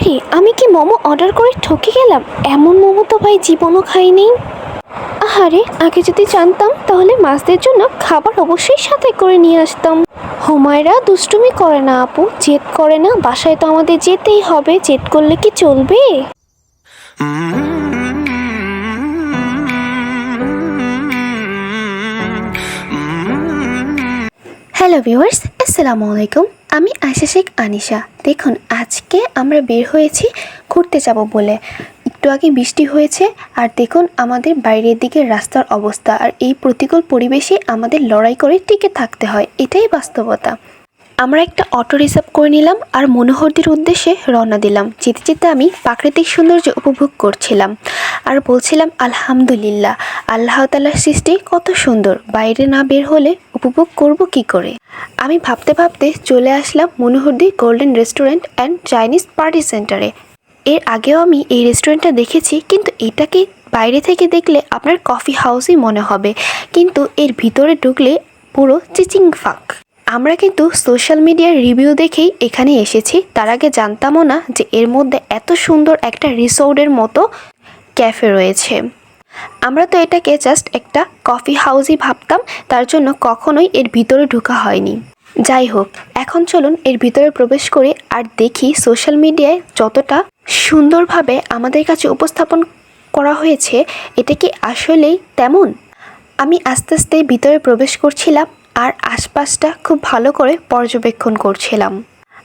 আরে আমি কি মোমো অর্ডার করে ঠকে গেলাম? এমন মোমো তো ভাই জীবনও খাইনি। আহারে আগে যদি জানতাম তাহলে মাছদের জন্য খাবার অবশ্যই সাথে করে নিয়ে আসতাম। হুমায়রা দুষ্টুমি করে না আপু। জেদ করে না বাসায় তো আমাদের যেতেই হবে। জেদ করলে কি চলবে? হ্যালো ভিউয়ার্স আসসালামু আলাইকুম, আমি আশা শেখ আনিশা। দেখুন, আজকে আমরা বের হয়েছি ঘুরতে যাব বলে। একটু আগে বৃষ্টি হয়েছে, আর দেখুন আমাদের বাইরের দিকে রাস্তার অবস্থা। আর এই প্রতিকূল পরিবেশে আমাদের লড়াই করে টিকে থাকতে হয়, এটাই বাস্তবতা। আমরা একটা অটো রিজার্ভ করে নিলাম আর মনোহরদের উদ্দেশ্যে রওনা দিলাম। যেতে যেতে আমি প্রাকৃতিক সৌন্দর্য উপভোগ করছিলাম আর বলছিলাম, আলহামদুলিল্লাহ, আল্লাহ তালার সৃষ্টি কত সুন্দর। বাইরে না বের হলে উপভোগ করব কি করে? আমি ভাবতে ভাবতে চলে আসলাম Monohardi golden restaurant and Chinese party সেন্টারে। এর আগেও আমি এই রেস্টুরেন্টটা দেখেছি, কিন্তু এটাকে বাইরে থেকে দেখলে আপনার কফি হাউসই মনে হবে। কিন্তু এর ভিতরে ঢুকলে পুরো চিচিং ফাঁক। আমরা কিন্তু সোশ্যাল মিডিয়ার রিভিউ দেখেই এখানে এসেছি। তার আগে জানতামও না যে এর মধ্যে এত সুন্দর একটা রিসোর্টের মতো ক্যাফে রয়েছে। আমরা তো এটাকে জাস্ট একটা কফি হাউসই ভাবতাম, তার জন্য কখনোই এর ভিতরে ঢোকা হয়নি। যাই হোক, এখন চলুন এর ভিতরে প্রবেশ করে আর দেখি সোশ্যাল মিডিয়ায় যতটা সুন্দরভাবে আমাদের কাছে উপস্থাপন করা হয়েছে, এটা কি আসলেই তেমন? আমি আস্তে আস্তে ভিতরে প্রবেশ করছিলাম। আর আশপাশটা খুব ভালো করে পর্যবেক্ষণ করছিলাম।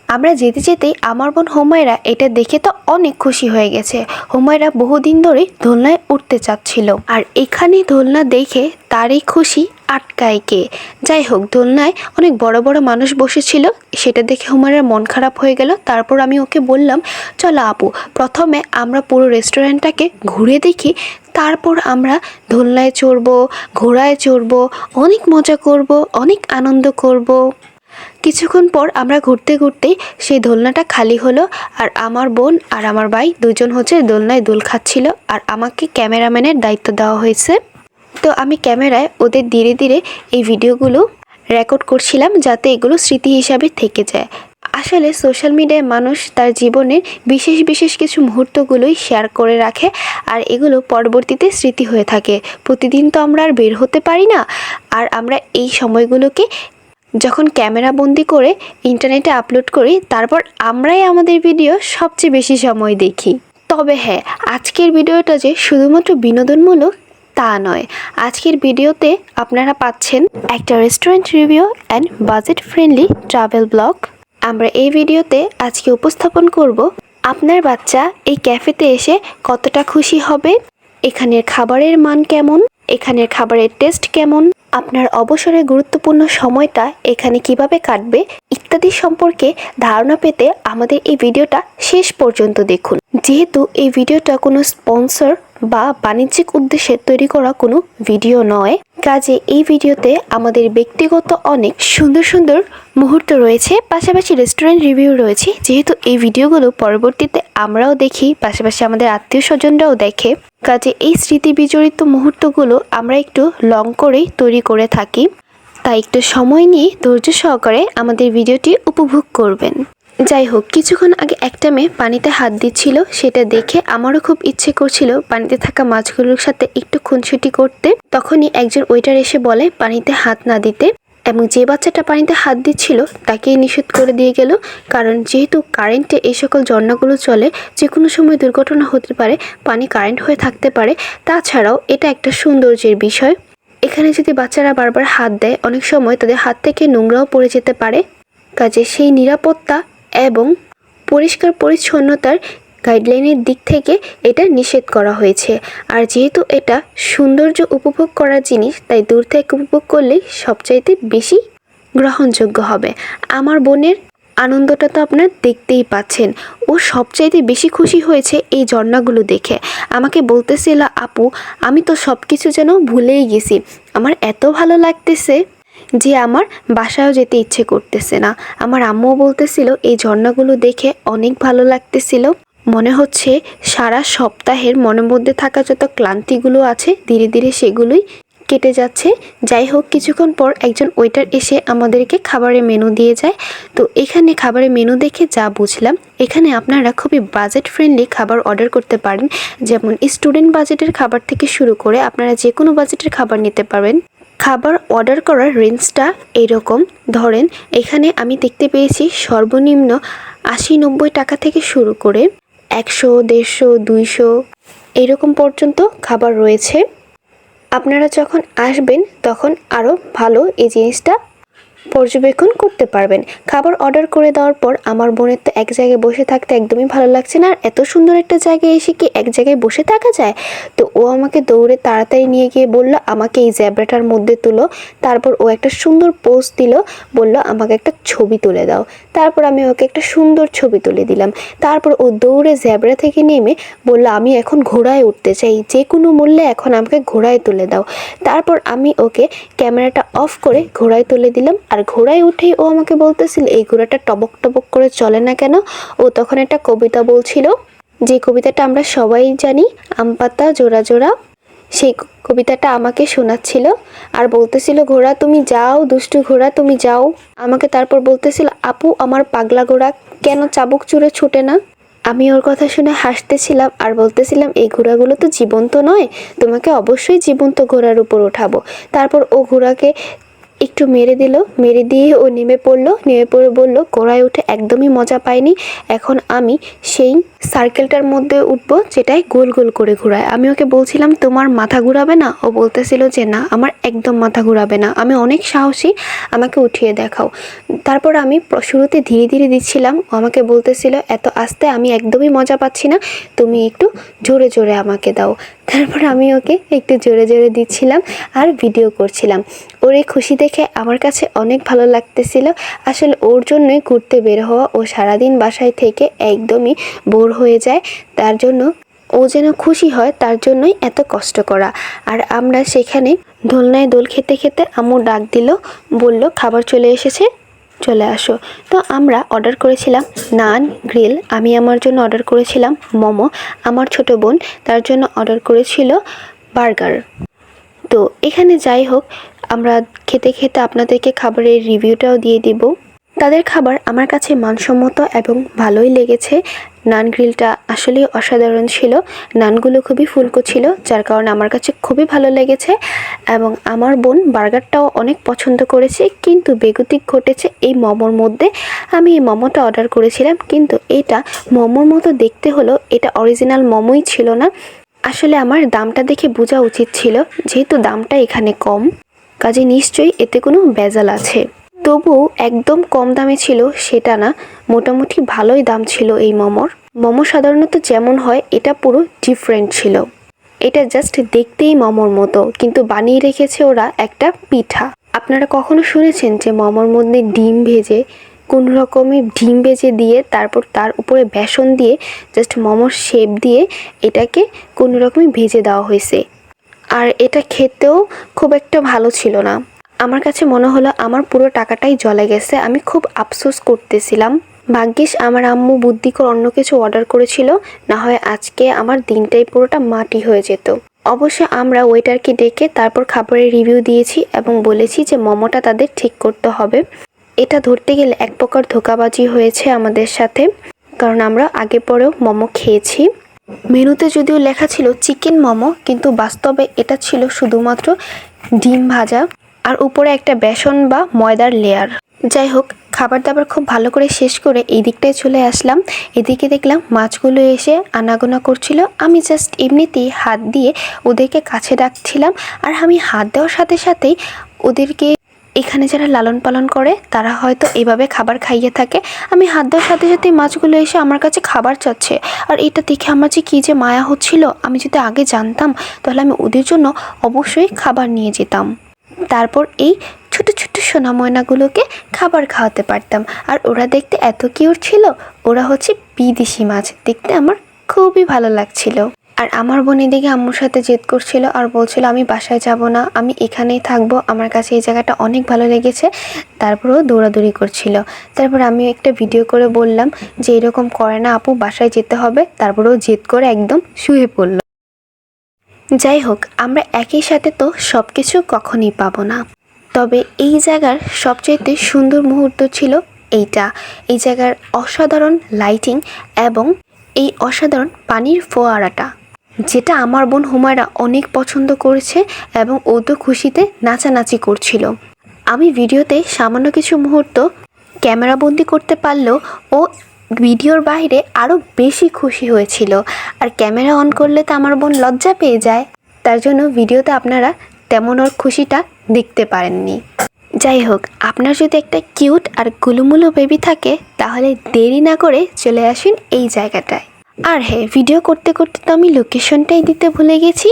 আমরা যেতে যেতেই আমার বোন হোমায়রা এটা দেখে তো অনেক খুশি হয়ে গেছে। হোমায়রা বহুদিন ধরে দোলনায় উঠতে চাচ্ছিল। আর এখানে দোলনা দেখে তারই খুশি আটকায় কে। যাই হোক, দোলনায় অনেক বড় বড় মানুষ বসেছিল। সেটা দেখে হুমায়রার মন খারাপ হয়ে গেল। তারপর আমি ওকে বললাম, চলো আপু, প্রথমে আমরা পুরো রেস্টুরেন্টটাকে ঘুরে দেখি। তারপর আমরা দোলনায় চড়বো, ঘোড়ায় চড়বো, অনেক মজা করব, অনেক আনন্দ করব। কিছুক্ষণ পর আমরা ঘুরতে ঘুরতে সেই দোলনাটা খালি হলো আর আমার বোন আর আমার ভাই দুজন হচ্ছে দোলনায় দোল খাচ্ছিল আর আমাকে ক্যামেরাম্যানের দায়িত্ব দেওয়া হয়েছে। তো আমি ক্যামেরায় ওদের ধীরে ধীরে এই ভিডিওগুলো রেকর্ড করছিলাম যাতে এগুলো স্মৃতি হিসাবে থেকে যায়। আসলে সোশ্যাল মিডিয়ায় মানুষ তার জীবনের বিশেষ বিশেষ কিছু মুহূর্তগুলোই শেয়ার করে রাখে আর এগুলো পরবর্তীতে স্মৃতি হয়ে থাকে। প্রতিদিন তো আমরা আর বের হতে পারি না। আর আমরা এই সময়গুলোকে যখন ক্যামেরা বন্দি করে ইন্টারনেটে আপলোড করি, তারপর আমরাই আমাদের ভিডিও সবচেয়ে বেশি সময় দেখি। তবে হ্যাঁ আজকের ভিডিওটা যে শুধুমাত্র বিনোদনমূলক, তা নয়। আজকের ভিডিওতে আপনারা পাচ্ছেন একটা restaurant review and budget friendly travel blog আমরা এই ভিডিওতে আজকে উপস্থাপন করব, আপনার বাচ্চা এই ক্যাফেতে এসে কতটা খুশি হবে, এখানের খাবারের মান কেমন, এখানের খাবারের টেস্ট কেমন আপনার অবসরে গুরুত্বপূর্ণ সময়টা এখানে কীভাবে কাটবে ইত্যাদি সম্পর্কে ধারণা পেতে আমাদের এই ভিডিওটা শেষ পর্যন্ত দেখুন। যেহেতু এই ভিডিওটা কোনো স্পন্সর বা বাণিজ্যিক উদ্দেশ্যে তৈরি করা কোনো ভিডিও নয়, কাজে এই ভিডিওতে আমাদের ব্যক্তিগত অনেক সুন্দর সুন্দর মুহূর্ত রয়েছে, পাশাপাশি রেস্টুরেন্ট রিভিউ রয়েছে। যেহেতু এই ভিডিওগুলো পরবর্তীতে আমরাও দেখি, পাশাপাশি আমাদের আত্মীয় স্বজনরাও দেখে, কাজে এই স্মৃতি বিজড়িত মুহূর্তগুলো আমরা একটু লং করেই তৈরি করে থাকি, তাই একটু সময় নিয়ে ধৈর্য সহকারে আমাদের ভিডিওটি উপভোগ করবেন। যাই হোক, কিছুক্ষণ আগে একটা মেয়ে পানিতে হাত দিচ্ছিল, সেটা দেখে আমারও খুব ইচ্ছে করছিল পানিতে থাকা মাছগুলোর সাথে একটু খুনছুটি করতে। তখনই একজন ওয়েটার এসে বলে, পানিতে হাত না দিতে। এবং যে বাচ্চাটা পানিতে হাত দিচ্ছিল, তাকেই নিষেধ করে দিয়ে গেল। কারণ যেহেতু কারেন্টে এই সকল ঝর্ণাগুলো চলে যে কোনো সময় দুর্ঘটনা হতে পারে, পানি কারেন্ট হয়ে থাকতে পারে। তাছাড়াও এটা একটা সৌন্দর্যের বিষয়। এখানে যদি বাচ্চারা বারবার হাত দেয়, অনেক সময় তাদের হাত থেকে নোংরাও পড়ে যেতে পারে। কাজে সেই নিরাপত্তা এবং পরিষ্কার পরিচ্ছন্নতার গাইডলাইনের দিক থেকে এটা নিষেধ করা হয়েছে। আর যেহেতু এটা সৌন্দর্য উপভোগ করার জিনিস, তাই দূর থেকে উপভোগ করলেই সবচাইতে বেশি গ্রহণযোগ্য হবে। আমার বোনের আনন্দটা তো আপনার দেখতেই পাচ্ছেন। ও সবচাইতে বেশি খুশি হয়েছে এই ঝর্ণাগুলো দেখে। আমাকে বলতেছিল আপু, আমি তো সব কিছু যেন ভুলেই গেছি। আমার এত ভালো লাগতেছে যে আমার বাসায়ও যেতে ইচ্ছে করতেছে না। আমার আম্মুও বলতেছিল, এই ঝর্ণাগুলো দেখে অনেক ভালো লাগতেছিল। মনে হচ্ছে সারা সপ্তাহের মনের মধ্যে থাকা যত ক্লান্তিগুলো আছে, ধীরে ধীরে সেগুলোই কেটে যাচ্ছে। যাই হোক, কিছুক্ষণ পর একজন ওয়েটার এসে আমাদেরকে খাবারের মেনু দিয়ে যায়। তো এখানে খাবারের মেনু দেখে যা বুঝলাম, এখানে আপনারা খুবই বাজেট ফ্রেন্ডলি খাবার অর্ডার করতে পারেন। যেমন স্টুডেন্ট বাজেটের খাবার থেকে শুরু করে আপনারা যে কোনো বাজেটের খাবার নিতে পারবেন। খাবার অর্ডার করার রেঞ্জটা এরকম। ধরেন, এখানে আমি দেখতে পেয়েছি সর্বনিম্ন আশি নব্বই টাকা থেকে শুরু করে একশো, দেড়শো, দুইশো, এরকম পর্যন্ত খাবার রয়েছে। আপনারা যখন আসবেন তখন আরও ভালো এই জিনিসটা পর্যবেক্ষণ করতে পারবেন। খাবার অর্ডার করে দেওয়ার পর আমার বোনের তো এক জায়গায় বসে থাকতে একদমই ভালো লাগছে না, আর এত সুন্দর একটা জায়গায় এসে কি এক জায়গায় বসে থাকা যায়? তো ও আমাকে দৌড়ে তাড়াতাড়ি নিয়ে গিয়ে বলল, আমাকে এই জ্যাবরাটার মধ্যে তুলো। তারপর ও একটা সুন্দর পোজ দিল, বলল, আমাকে একটা ছবি তুলে দাও। তারপর আমি ওকে একটা সুন্দর ছবি তুলে দিলাম। তারপর ও দৌড়ে জ্যাবরা থেকে নেমে বলল, আমি এখন ঘোড়ায় উঠতে চাই, যে কোনো মূল্যে এখন আমাকে ঘোড়ায় তুলে দাও। তারপর আমি ওকে ক্যামেরাটা অফ করে ঘোড়ায় তুলে দিলাম আর ঘোড়ায় উঠেই ও আমাকে বলতেছিল, এই ঘোড়াটা টবক টবক করে চলে না কেন? ও তখন একটা কবিতা বলছিল, যে কবিতাটা আমরা সবাই জানি, আম পাতা জোড়া জোড়া। সেই কবিতাটা আমাকে শোনাচ্ছিল আর বলতেছিল, ঘোড়া, তুমি যাও, দুষ্টু ঘোড়া, তুমি যাও। আমাকে তারপর বলতেছিল, আপু, আমার পাগলা ঘোড়া, কেন চাবুক চুরে ছুটে না? আমি ওর কথা শুনে হাসতেছিলাম আর বলতেছিলাম, এই ঘোড়াগুলো তো জীবন্ত নয়, তোমাকে অবশ্যই জীবন্ত ঘোড়ার উপর ওঠাবো। তারপর ও ঘোড়াকে একটু মেরে দিল, মেরে দিয়ে ও নেমে পড়ল, নেমে পড়ে বলল ঘোড়ায় উঠে একদমই মজা পাইনি। এখন আমি সেই সার্কেলটার মধ্যে উঠবো যেটাই গোল গোল করে ঘোরায়। আমি ওকে বলছিলাম, তোমার মাথা ঘুরাবে না? ও বলতেছিল যে, না, আমার একদম মাথা ঘুরাবে না। আমি অনেক সাহসী, আমাকে উঠিয়ে দেখাও। তারপর আমি শুরুতে ধীরে ধীরে দিচ্ছিলাম। ও আমাকে বলতেছিল, এত আস্তে আমি একদমই মজা পাচ্ছি না। তুমি একটু জোরে জোরে আমাকে দাও। তারপর আমি ওকে একটু জোরে জোরে দিচ্ছিলাম আর ভিডিও করছিলাম। ওর এই খুশি দেখে আমার কাছে অনেক ভালো লাগতেছিল। আসলে ওর জন্যই ঘুরতে বের হওয়া ও সারাদিন বাসায় থেকে একদমই বোর হয়ে যায়, তার জন্য ও যেন খুশি হয় তার জন্যই এত কষ্ট করা। আর আমরা সেখানে দোলনায় দোল খেতে খেতে আম্মু ডাক দিল, বলল, খাবার চলে এসেছে, চলে আসো। তো আমরা অর্ডার করেছিলাম নান, গ্রিল, আমি আমার জন্য অর্ডার করেছিলাম মোমো, আমার ছোট বোন তার জন্য অর্ডার করেছিল বার্গার। তো এখানে যাই হোক আমরা খেতে খেতে আপনাদেরকে খাবারের রিভিউটাও দিয়ে দিব। তাদের খাবার আমার কাছে মানসম্মত এবং ভালোই লেগেছে। নান গ্রিলটা আসলেই অসাধারণ ছিল। নানগুলো খুবই ফুলকো ছিল, যার কারণে আমার কাছে খুবই ভালো লেগেছে এবং আমার বোন বার্গারটাও অনেক পছন্দ করেছে, কিন্তু বেগতিক ঘটেছে এই মোমোর মধ্যে। আমি এই মোমোটা অর্ডার করেছিলাম, কিন্তু এটা মোমোর মতো দেখতে হলো, এটা অরিজিনাল মোমোই ছিল না। আসলে আমার দামটা দেখে বোঝা উচিত ছিল, যেহেতু দামটা এখানে কম। কাজে নিশ্চয়ই এতে কোনো ভেজাল আছে। তবুও একদম কম দামে ছিল সেটা না, মোটামুটি ভালোই দাম ছিল এই মোমোর। মোমো সাধারণত যেমন হয়, এটা পুরো ডিফারেন্ট ছিল। এটা জাস্ট দেখতেই মোমোর মতো, কিন্তু বানিয়ে রেখেছে ওরা একটা পিঠা। আপনারা কখনো শুনেছেন যে মোমোর মধ্যে ডিম ভেজে, কোন রকমের ডিম ভেজে দিয়ে তারপর তার উপরে বেসন দিয়ে জাস্ট মোমোর শেপ দিয়ে এটাকে কোনো রকমে ভেজে দেওয়া হয়েছে? আর এটা খেতেও খুব একটা ভালো ছিল না। আমার কাছে মনে হলো আমার পুরো টাকাটাই জলে গেছে, আমি খুব আফসোস করতেছিলাম। ভাগ্যিস আমার আম্মু বুদ্ধিকর অন্য কিছু অর্ডার করেছিল, না হয় আজকে আমার দিনটাই পুরোটা মাটি হয়ে যেত। অবশ্য আমরা ওয়েটারকে ডেকে তারপর খাবারের রিভিউ দিয়েছি এবং বলেছি যে মোমোটা তাদের ঠিক করতে হবে। এটা ধরতে গেলে এক প্রকার ধোকাবাজি হয়েছে আমাদের সাথে, কারণ আমরা আগে পরেও মোমো খেয়েছি। মেনুতে যদিও লেখা ছিল চিকেন মোমো, কিন্তু বাস্তবে এটা ছিল শুধুমাত্র ডিম ভাজা আর উপরে একটা বেসন বা ময়দার লেয়ার যাই হোক খাবার দাবার খুব ভালো করে শেষ করে এই দিকটায় চলে আসলাম। এদিকে দেখলাম মাছগুলো এসে আনাগোনা করছিল। আমি জাস্ট এমনিতেই হাত দিয়ে ওদেরকে কাছে ডাকছিলাম আর আমি হাত দেওয়ার সাথে সাথেই ওদেরকে এখানে যারা লালন পালন করে, তারা হয়তো এভাবে খাবার খাইয়ে থাকে। আমি হাত দেওয়ার সাথে সাথে মাছগুলো এসে আমার কাছে খাবার চাচ্ছে। আর এটা দেখে আমার যে কী যে মায়া হচ্ছিল, আমি যদি আগে জানতাম, তাহলে আমি ওদের জন্য অবশ্যই খাবার নিয়ে যেতাম। তারপর এই ছোট ছোট সোনা ময়নাগুলোকে খাবার খাওয়াতে পারতাম। আর ওরা দেখতে এত কিউট ছিল, ওরা হচ্ছে বিদেশি মাছ। দেখতে আমার খুবই ভালো লাগছিল। আর আমার বোন এদিকে আম্মুর সাথে জেদ করছিল আর বলছিল, আমি বাসায় যাব না, আমি এখানেই থাকব, আমার কাছে এই জায়গাটা অনেক ভালো লেগেছে। তারপরেও দৌড়াদৌড়ি করছিল। তারপর আমি একটা ভিডিও করে বললাম যে, এরকম করে না আপু, বাসায় যেতে হবে। তারপরেও জেদ করে একদম শুয়ে পড়ল। যাই হোক, আমরা একই সাথে তো সব কিছু কখনই পাবো না। তবে এই জায়গার সবচাইতে সুন্দর মুহূর্ত ছিল এইটা। এই জায়গার অসাধারণ লাইটিং এবং এই অসাধারণ পানির ফোয়ারাটা। যেটা আমার বোন হুমায়রা অনেক পছন্দ করেছে এবং ও তো খুশিতে নাচানাচি করছিল। আমি ভিডিওতে সামান্য কিছু মুহূর্ত ক্যামেরাবন্দি করতে পারলেও ও ভিডিওর বাইরে আরও বেশি খুশি হয়েছিল। আর ক্যামেরা অন করলে তো আমার বোন লজ্জা পেয়ে যায়। তার জন্য ভিডিওতে আপনারা তেমন ওর খুশিটা দেখতে পারেননি। যাই হোক, আপনার যদি একটা কিউট আর গুলুমুলু বেবি থাকে, তাহলে দেরি না করে চলে আসুন এই জায়গাটায়। আর হ্যাঁ ভিডিও করতে করতে তো আমি লোকেশনটাই দিতে ভুলে গেছি।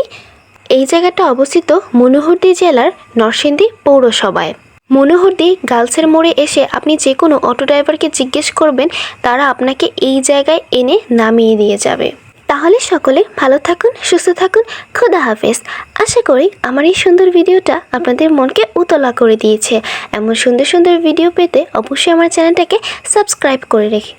এই জায়গাটা অবস্থিত মনোহরদি জেলার নরসিংদী পৌরসভায়। মনোহরদি গার্লসের মোড়ে এসে আপনি যে কোনো অটো ড্রাইভারকে জিজ্ঞেস করবেন, তারা আপনাকে এই জায়গায় এনে নামিয়ে দিয়ে যাবে। তাহলে সকলে ভালো থাকুন, সুস্থ থাকুন, খোদা হাফেজ। আশা করি আমার এই সুন্দর ভিডিওটা আপনাদের মনকে উতলা করে দিয়েছে। এমন সুন্দর সুন্দর ভিডিও পেতে অবশ্যই আমার চ্যানেলটাকে সাবস্ক্রাইব করে রেখে